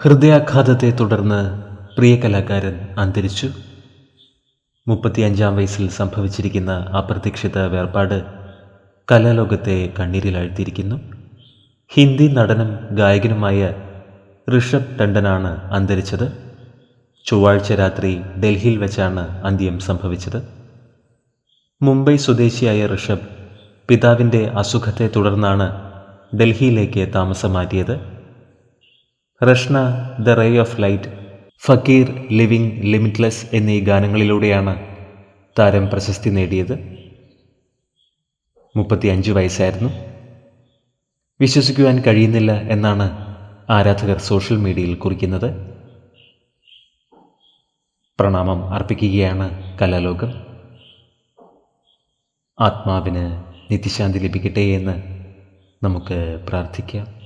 ഹൃദയാഘാതത്തെ തുടർന്ന് പ്രിയ കലാകാരൻ അന്തരിച്ചു. മുപ്പത്തിയഞ്ചാം വയസ്സിൽ സംഭവിച്ചിരിക്കുന്ന അപ്രതീക്ഷിത വേർപാട് കലാലോകത്തെ കണ്ണീരിലാഴ്ത്തിയിരിക്കുന്നു. ഹിന്ദി നടനും ഗായകനുമായ ഋഷഭ് ടണ്ടനാണ് അന്തരിച്ചത്. ചൊവ്വാഴ്ച രാത്രി ഡൽഹിയിൽ വെച്ചാണ് അന്ത്യം സംഭവിച്ചത്. മുംബൈ സ്വദേശിയായ ഋഷഭ് പിതാവിന്റെ അസുഖത്തെ തുടർന്നാണ് ഡൽഹിയിലേക്ക് താമസം മാറ്റിയത്. Rashna the ray of light Fakkir living limitless എന്നീ ഗാനങ്ങളിലൂടെയാണ് താരം പ്രശസ്തി നേടിയത്. മുപ്പത്തിയഞ്ച് വയസ്സായിരുന്നു. വിശ്വസിക്കുവാൻ കഴിയുന്നില്ല എന്നാണ് ആരാധകർ സോഷ്യൽ മീഡിയയിൽ കുറിക്കുന്നത്. പ്രണാമം അർപ്പിക്കുകയാണ് കലാലോകം. ആത്മാവിന് നിത്യശാന്തി ലഭിക്കട്ടെ എന്ന് നമുക്ക് പ്രാർത്ഥിക്കാം.